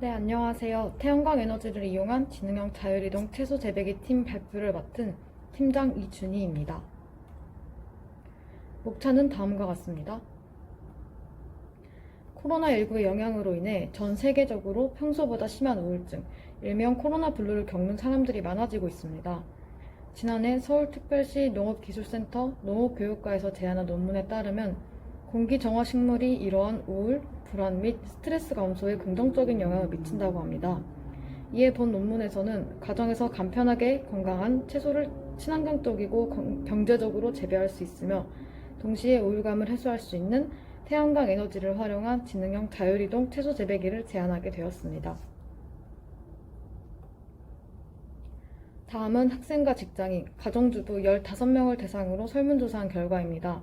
네, 안녕하세요. 태양광 에너지를 이용한 지능형 자율이동 채소 재배기 팀 발표를 맡은 팀장 이준희입니다. 목차는 다음과 같습니다. 코로나19의 영향으로 인해 전 세계적으로 평소보다 심한 우울증, 일명 코로나 블루를 겪는 사람들이 많아지고 있습니다. 지난해 서울특별시 농업기술센터 농업교육과에서 제안한 논문에 따르면 공기 정화 식물이 이러한 우울, 불안 및 스트레스 감소에 긍정적인 영향을 미친다고 합니다. 이에 본 논문에서는 가정에서 간편하게 건강한 채소를 친환경적이고 건- 경제적으로 재배할 수 있으며 동시에 우울감을 해소할 수 있는 태양광 에너지를 활용한 지능형 자율이동 채소 재배기를 제안하게 되었습니다. 다음은 학생과 직장인, 가정주부 15명을 대상으로 설문조사한 결과입니다.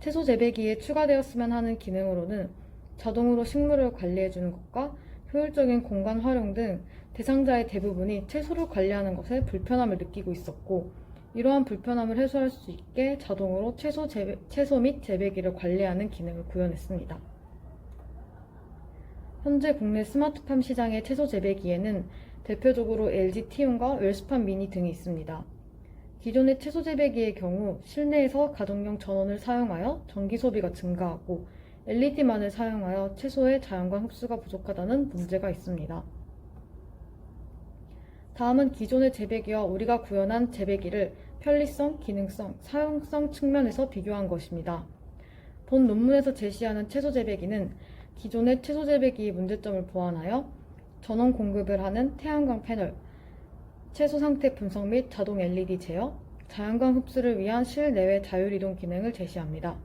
채소 재배기에 추가되었으면 하는 기능으로는 자동으로 식물을 관리해주는 것과 효율적인 공간 활용 등 대상자의 대부분이 채소를 관리하는 것에 불편함을 느끼고 있었고, 이러한 불편함을 해소할 수 있게 자동으로 채소, 재배, 채소 및 재배기를 관리하는 기능을 구현했습니다. 현재 국내 스마트팜 시장의 채소 재배기에는 대표적으로 LG 티움과 웰스팜 미니 등이 있습니다. 기존의 채소 재배기의 경우 실내에서 가정용 전원을 사용하여 전기 소비가 증가하고 LED만을 사용하여 채소의 자연광 흡수가 부족하다는 문제가 있습니다. 다음은 기존의 재배기와 우리가 구현한 재배기를 편리성, 기능성, 사용성 측면에서 비교한 것입니다. 본 논문에서 제시하는 채소 재배기는 기존의 채소 재배기의 문제점을 보완하여 전원 공급을 하는 태양광 패널, 채소 상태 분석 및 자동 LED 제어, 자연광 흡수를 위한 실내외 자율이동 기능을 제시합니다.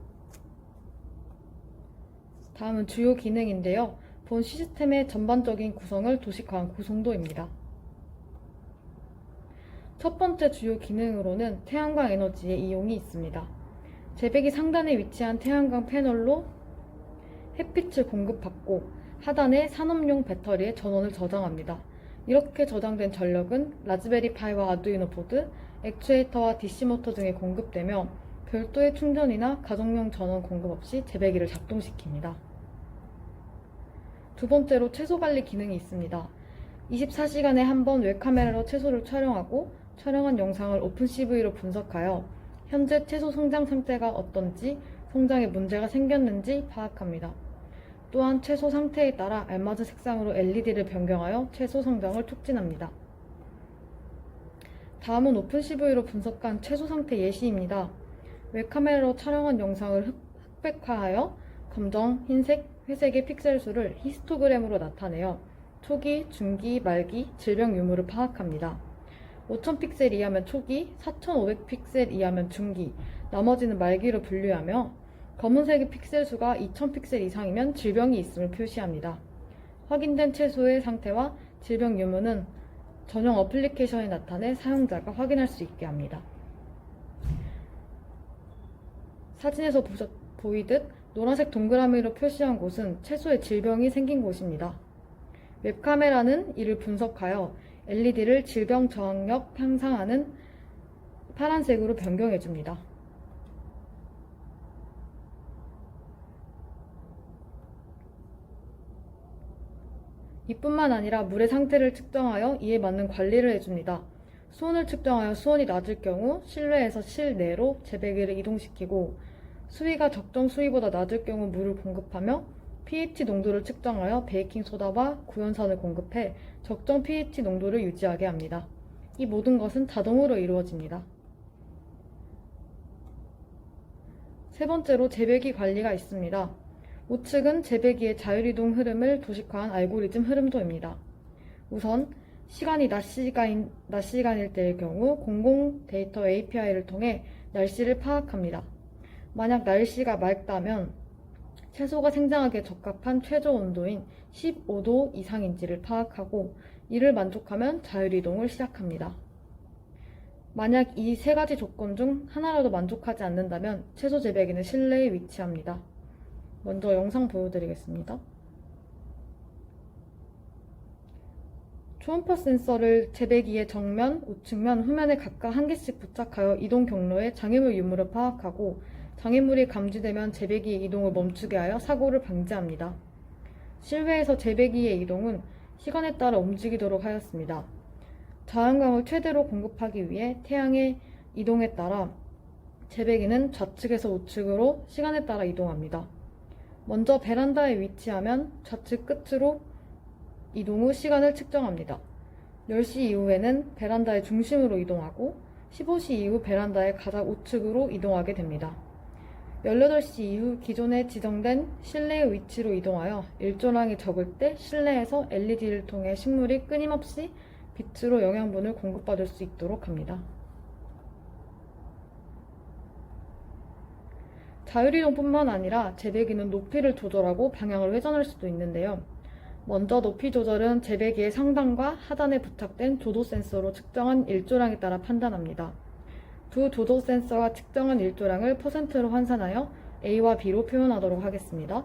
다음은 주요 기능인데요. 본 시스템의 전반적인 구성을 도식화한 구성도입니다. 첫 번째 주요 기능으로는 태양광 에너지의 이용이 있습니다. 재배기 상단에 위치한 태양광 패널로 햇빛을 공급받고 하단에 산업용 배터리에 전원을 저장합니다. 이렇게 저장된 전력은 라즈베리 파이와 아두이노 보드, 액추에이터와 DC 모터 등에 공급되며 별도의 충전이나 가정용 전원 공급 없이 재배기를 작동시킵니다. 두 번째로 채소 관리 기능이 있습니다. 24시간에 한 번 웹카메라로 채소를 촬영하고 촬영한 영상을 오픈CV로 분석하여 현재 채소 성장 상태가 어떤지 성장에 문제가 생겼는지 파악합니다. 또한 채소 상태에 따라 알맞은 색상으로 LED를 변경하여 채소 성장을 촉진합니다. 다음은 오픈CV로 분석한 채소 상태 예시입니다. 웹카메라로 촬영한 영상을 흑- 흑백화하여 검정, 흰색, 회색의 픽셀 수를 히스토그램으로 나타내어 초기, 중기, 말기, 질병 유무를 파악합니다. 5000 픽셀 이하면 초기, 4500 픽셀 이하면 중기, 나머지는 말기로 분류하며 검은색의 픽셀 수가 2000 픽셀 이상이면 질병이 있음을 표시합니다. 확인된 채소의 상태와 질병 유무는 전용 어플리케이션에 나타내 사용자가 확인할 수 있게 합니다. 사진에서 보셨, 보이듯 노란색 동그라미로 표시한 곳은 채소에 질병이 생긴 곳입니다. 웹카메라는 이를 분석하여 LED를 질병 저항력 향상하는 파란색으로 변경해 줍니다. 이뿐만 아니라 물의 상태를 측정하여 이에 맞는 관리를 해줍니다. 수온을 측정하여 수온이 낮을 경우 실내에서 실내로 재배기를 이동시키고 수위가 적정 수위보다 낮을 경우 물을 공급하며 pH 농도를 측정하여 베이킹 소다와 구연산을 공급해 적정 pH 농도를 유지하게 합니다. 이 모든 것은 자동으로 이루어집니다. 세 번째로 재배기 관리가 있습니다. 우측은 재배기의 자율이동 흐름을 도식화한 알고리즘 흐름도입니다. 우선 시간이 낮, 시간, 낮 시간일 때의 경우 공공 데이터 API를 통해 날씨를 파악합니다. 만약 날씨가 맑다면 채소가 생장하기에 적합한 최저 온도인 15도 이상인지를 파악하고 이를 만족하면 자율이동을 시작합니다. 만약 이 세 가지 조건 중 하나라도 만족하지 않는다면 채소 재배기는 실내에 위치합니다. 먼저 영상 보여드리겠습니다. 초음파 센서를 재배기의 정면, 우측면, 후면에 각각 한 개씩 부착하여 이동 경로의 장애물 유무를 파악하고 장애물이 감지되면 재배기의 이동을 멈추게 하여 사고를 방지합니다. 실외에서 재배기의 이동은 시간에 따라 움직이도록 하였습니다. 자연광을 최대로 공급하기 위해 태양의 이동에 따라 재배기는 좌측에서 우측으로 시간에 따라 이동합니다. 먼저 베란다에 위치하면 좌측 끝으로 이동 후 시간을 측정합니다. 10시 이후에는 베란다의 중심으로 이동하고 15시 이후 베란다의 가장 우측으로 이동하게 됩니다. 18시 이후 기존에 지정된 실내의 위치로 이동하여 일조량이 적을 때 실내에서 LED를 통해 식물이 끊임없이 빛으로 영양분을 공급받을 수 있도록 합니다. 자율이동뿐만 아니라 재배기는 높이를 조절하고 방향을 회전할 수도 있는데요. 먼저 높이 조절은 재배기의 상단과 하단에 부착된 조도 센서로 측정한 일조량에 따라 판단합니다. 두 조도 센서가 측정한 일조량을 퍼센트로 환산하여 A와 B로 표현하도록 하겠습니다.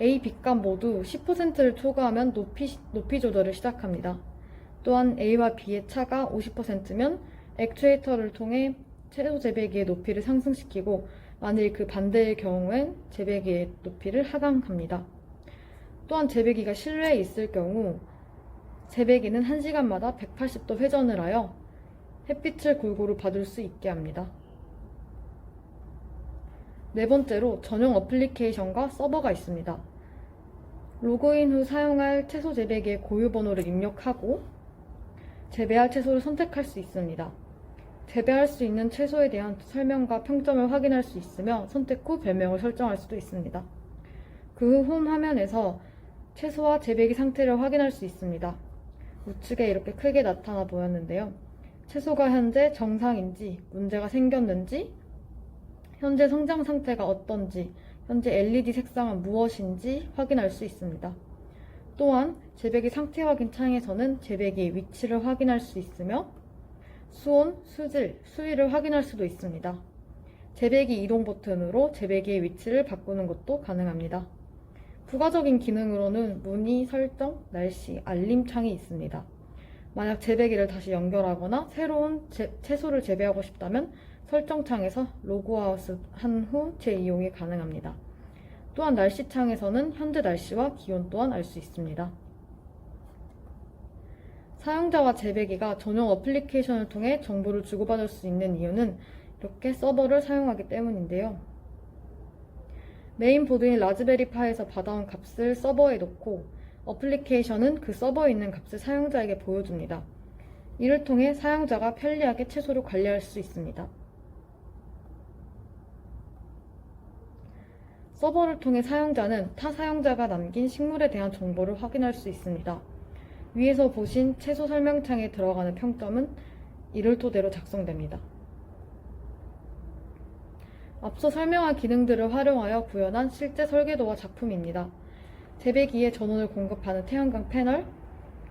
A, B값 모두 10%를 초과하면 높이, 높이 조절을 시작합니다. 또한 A와 B의 차가 50%면 액추에이터를 통해 채소 재배기의 높이를 상승시키고 만일 그 반대의 경우엔 재배기의 높이를 하강합니다. 또한 재배기가 실내에 있을 경우 재배기는 1시간마다 180도 회전을 하여 햇빛을 골고루 받을 수 있게 합니다. 네 번째로 전용 어플리케이션과 서버가 있습니다. 로그인 후 사용할 채소 재배기의 고유 번호를 입력하고 재배할 채소를 선택할 수 있습니다. 재배할 수 있는 채소에 대한 설명과 평점을 확인할 수 있으며 선택 후 별명을 설정할 수도 있습니다. 그 후 홈 화면에서 채소와 재배기 상태를 확인할 수 있습니다. 우측에 이렇게 크게 나타나 보였는데요. 채소가 현재 정상인지, 문제가 생겼는지, 현재 성장 상태가 어떤지, 현재 LED 색상은 무엇인지 확인할 수 있습니다. 또한 재배기 상태 확인 창에서는 재배기의 위치를 확인할 수 있으며 수온, 수질, 수위를 확인할 수도 있습니다. 재배기 이동 버튼으로 재배기의 위치를 바꾸는 것도 가능합니다. 부가적인 기능으로는 문의, 설정, 날씨, 알림 창이 있습니다. 만약 재배기를 다시 연결하거나 새로운 제- 채소를 재배하고 싶다면 설정창에서 로그아웃 한 후 재이용이 가능합니다. 또한 날씨창에서는 현재 날씨와 기온 또한 알 수 있습니다. 사용자와 재배기가 전용 어플리케이션을 통해 정보를 주고받을 수 있는 이유는 이렇게 서버를 사용하기 때문인데요. 메인 보드인 라즈베리파이에서 받아온 값을 서버에 놓고 어플리케이션은 그 서버에 있는 값을 사용자에게 보여줍니다. 이를 통해 사용자가 편리하게 채소를 관리할 수 있습니다. 서버를 통해 사용자는 타 사용자가 남긴 식물에 대한 정보를 확인할 수 있습니다. 위에서 보신 채소 설명창에 들어가는 평점은 이를 토대로 작성됩니다. 앞서 설명한 기능들을 활용하여 구현한 실제 설계도와 작품입니다. 재배기에 전원을 공급하는 태양광 패널,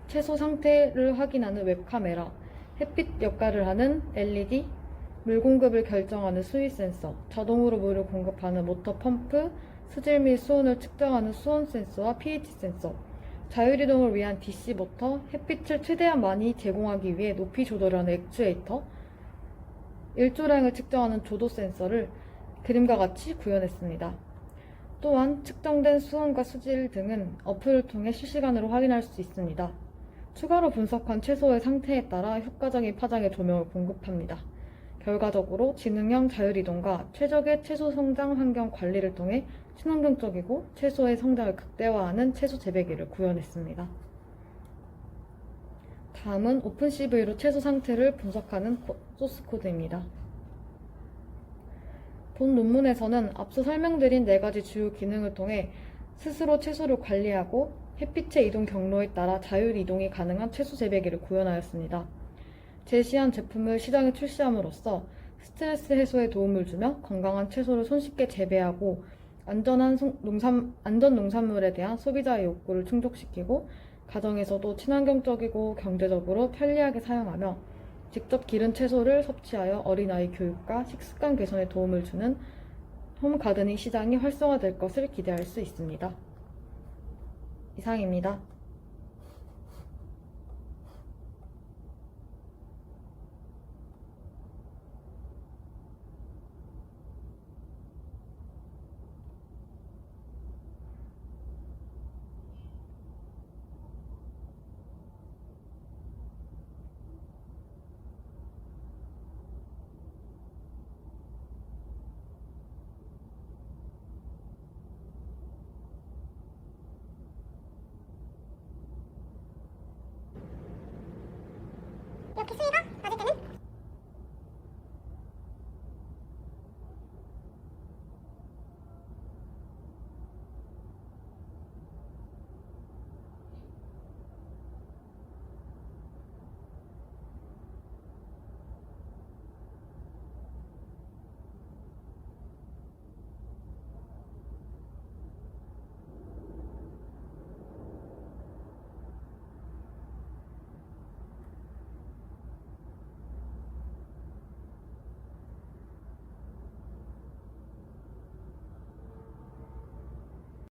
채소 상태를 확인하는 웹카메라, 햇빛 역할을 하는 LED, 물 공급을 결정하는 수위 센서, 자동으로 물을 공급하는 모터 펌프, 수질 및 수온을 측정하는 수온 센서와 pH 센서, 자율이동을 위한 DC 모터, 햇빛을 최대한 많이 제공하기 위해 높이 조절하는 액추에이터, 일조량을 측정하는 조도 센서를 그림과 같이 구현했습니다. 또한 측정된 수온과 수질 등은 어플을 통해 실시간으로 확인할 수 있습니다. 추가로 분석한 채소의 상태에 따라 효과적인 파장의 조명을 공급합니다. 결과적으로 지능형 자율이동과 최적의 채소 성장 환경 관리를 통해 친환경적이고 채소의 성장을 극대화하는 채소 재배기를 구현했습니다. 다음은 오픈CV로 채소 상태를 분석하는 코- 소스 코드입니다. 본 논문에서는 앞서 설명드린 네 가지 주요 기능을 통해 스스로 채소를 관리하고 햇빛의 이동 경로에 따라 자율 이동이 가능한 채소 재배기를 구현하였습니다. 제시한 제품을 시장에 출시함으로써 스트레스 해소에 도움을 주며 건강한 채소를 손쉽게 재배하고 안전한 송- 농산, 안전 농산물에 대한 소비자의 욕구를 충족시키고 가정에서도 친환경적이고 경제적으로 편리하게 사용하며 직접 기른 채소를 섭취하여 어린아이 교육과 식습관 개선에 도움을 주는 홈 가드닝 시장이 활성화될 것을 기대할 수 있습니다. 이상입니다. 이렇게 수위가